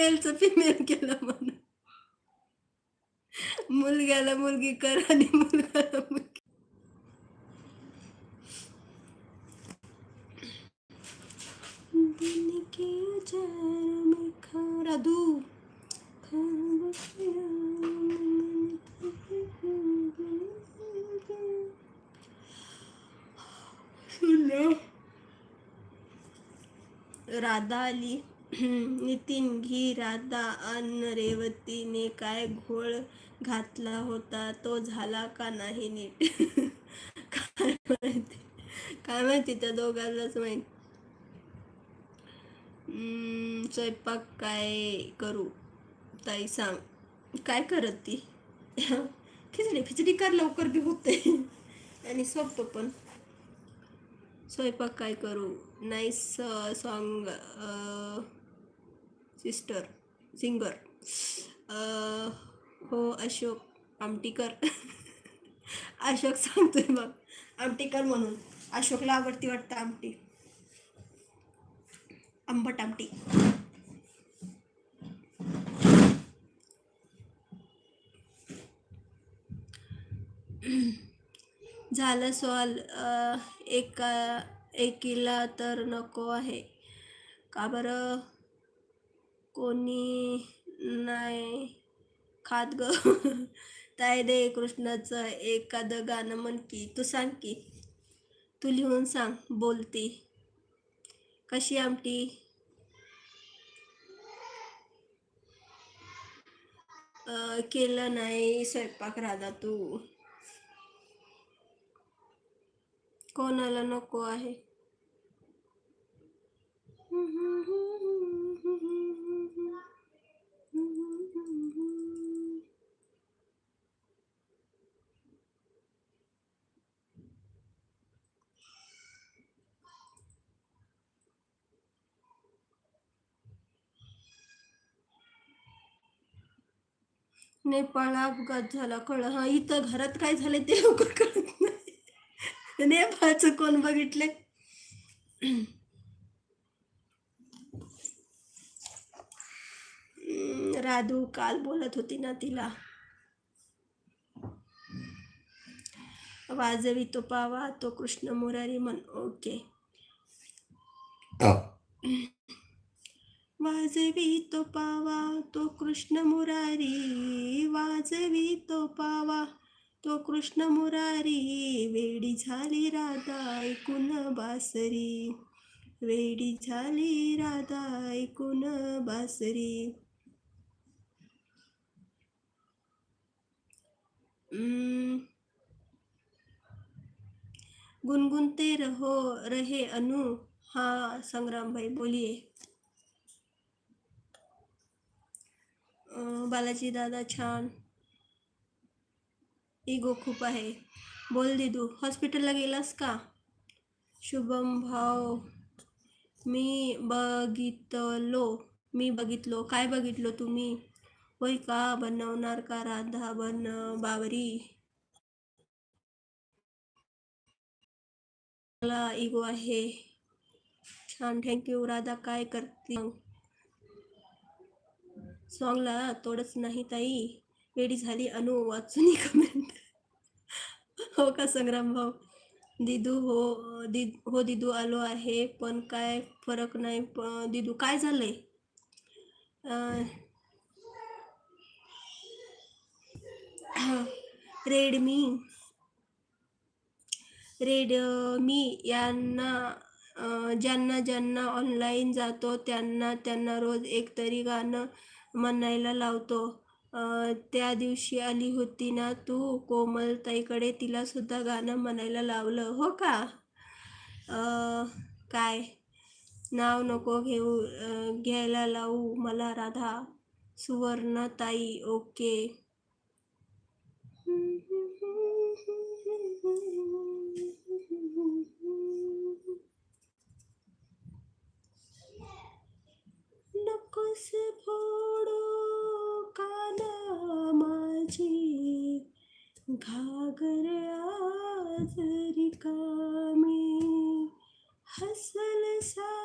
मेलचं female केलं म्हणून. मुलग्याला मुलगी कर आणि मुलगाला मुलगी. राधा आली. नितीन घी राधा अन्न रेवतीने काय घोळ घातला होता? तो झाला का नाही नीट? काय माहिती? काय माहिती त्या दोघांनाच माहीत? स्वयंपाक काय करू? ताई सांग. काय करत ती? खिचडी खिचडी कर लवकर बी होते. आणि सोपतो पण. स्वयंपाक काय करू? Nice song sister singer. हो अशोक आमटीकर. अशोक सांगतोय बघ. आमटीकर म्हणून. अशोकला आवडती वाटतं आमटी. आंबट आमटी. झालं सॉल. एका एकीला तर नको आहे. का बरं? कोणी नाही खात ग. ताई दे कृष्णाचं एखादं गाणं म्हण की तू सांग की. तू लिहून सांग बोलती. कशी आमटी? केलं नाही स्वयंपाक राधा तू. कोणाला नको आहे? नेपाळला अपघात झाला कळ हा इथं घरात काय झालं ते लवकर कळत नाही. नेपाळचं कोण बघितले राधू काल बोलत होती ना तिला. वाजवी तो पावा तो कृष्ण मुरारी म्हण ओके. वाजवी तो पावा तो कृष्ण मुरारी. वाजवी तो पावा. तो कृष्ण मुरारी वेडी झाली राधा ऐकून बासरी. वेडी झाली राधा ऐकून बासरी. गुनगुनते रहो रहे अनु. हा संग्राम भाई बालाजी दादा छान. इगो खूप आहे. बोल दिदू हॉस्पिटलला गेलास का? शुभम भाव मी बघितलो मी बघितलो. काय बघितलो तुम्ही? होय का? बनवणार का राधा बन बावरी? मला इगो आहे. छान थँक्यू राधा काय करते? सॉंगला तोडच नाही ताई. वेडी झाली अनु वाचून कमेंट हो का संग्राम भाऊ? दिदू हो दि हो दिदू आलो आहे पण काय फरक नाही दिदू काय झालंय? रेडमी रेडमी यांना ज्यांना ज्यांना ऑनलाईन जातो त्यांना त्यांना रोज एक तरी गाणं म्हणायला लावतो. त्या दिवशी आली होती ना तू कोमलताईकडे तिला सुद्धा गाणं म्हणायला लावलं. हो का? काय? नाव नको घेऊ घ्यायला लावू मला राधा. सुवर्णताई ओके. घागर आज रिकामी हसल सा